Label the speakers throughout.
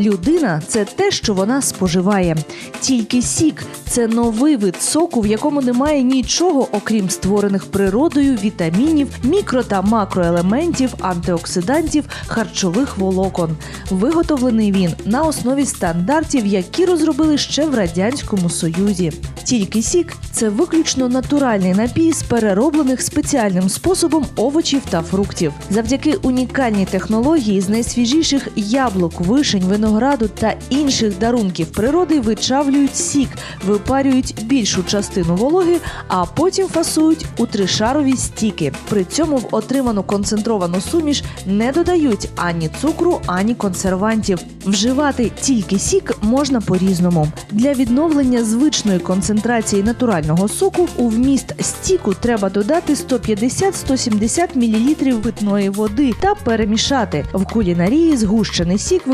Speaker 1: Людина це те, що вона споживає. Тільки сік це новий вид соку, в якому немає нічого, окрім створених природою вітамінів, мікро та макроелементів, антиоксидантів, харчових волокон. Виготовлений він на основі стандартів, які розробили ще в радянському союзі. Тільки сік це виключно натуральний напій з перероблених спеціальним способом овочів та фруктів. Завдяки унікальній технології з найсвіжіших яблук, вишень, винограду та інших дарунків природи вичавлюють сік, випарюють більшу частину вологи, а потім фасують у тришарові стіки. При цьому в отриману концентровану суміш не додають ані цукру, ані консервантів. Вживати тільки сік можна по-різному. Для відновлення звичної концентрації натурального соку у вміст стіку треба додати 150-170 мл питної води та перемішати. В кулінарії згущений сік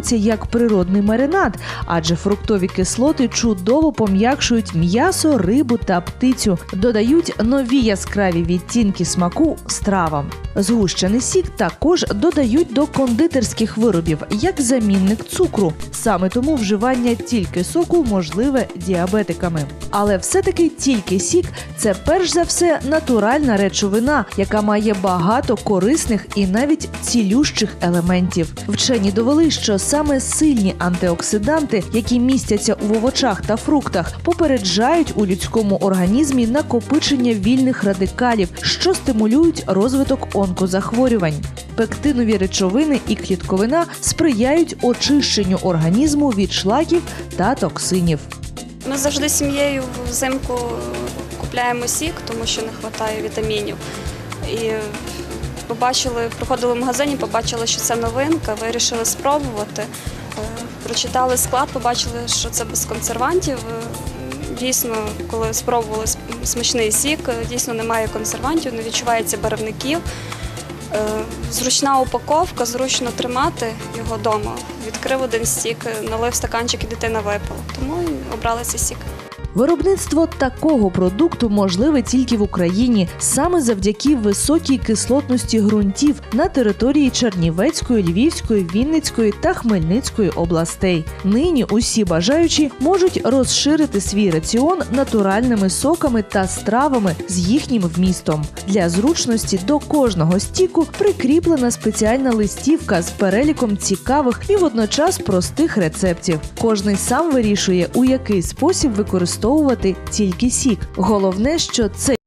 Speaker 1: використовується як природний маринад, адже фруктові кислоти чудово пом'якшують м'ясо, рибу та птицю, додають нові яскраві відтінки смаку стравам. Згущений сік також додають до кондитерських виробів як замінник цукру. Саме тому вживання тільки соку можливе діабетиками. Але все-таки тільки сік це перш за все натуральна речовина, яка має багато корисних і навіть цілющих елементів. Вчені довели, що саме сильні антиоксиданти, які містяться в овочах та фруктах, попереджають у людському організмі накопичення вільних радикалів, що стимулюють розвиток онкозахворювань. Пектинові речовини і клітковина сприяють очищенню організму від шлаків та токсинів.
Speaker 2: Ми завжди сім'єю взимку купляємо сік, тому що не вистачає вітамінів. І побачили, проходили в магазині, побачили, що це новинка, вирішили спробувати. Е, Прочитали склад, побачили, що це без консервантів. Е, Дійсно, коли спробували смачний сік, е, дійсно немає консервантів, не відчувається барвників. Зручна упаковка, зручно тримати його вдома. Відкрив один стік, е, налив стаканчик і дитина випила. Тому обрали цей сік.
Speaker 1: Виробництво такого продукту можливе тільки в Україні саме завдяки високій кислотності ґрунтів на території Чернівецької, Львівської, Вінницької та Хмельницької областей. Нині усі бажаючі можуть розширити свій раціон натуральними соками та стравами з їхнім вмістом. Для зручності до кожного стіку прикріплена спеціальна листівка з переліком цікавих і водночас простих рецептів. Кожний сам вирішує, у який спосіб використовувати тільки сік. Головне, що цей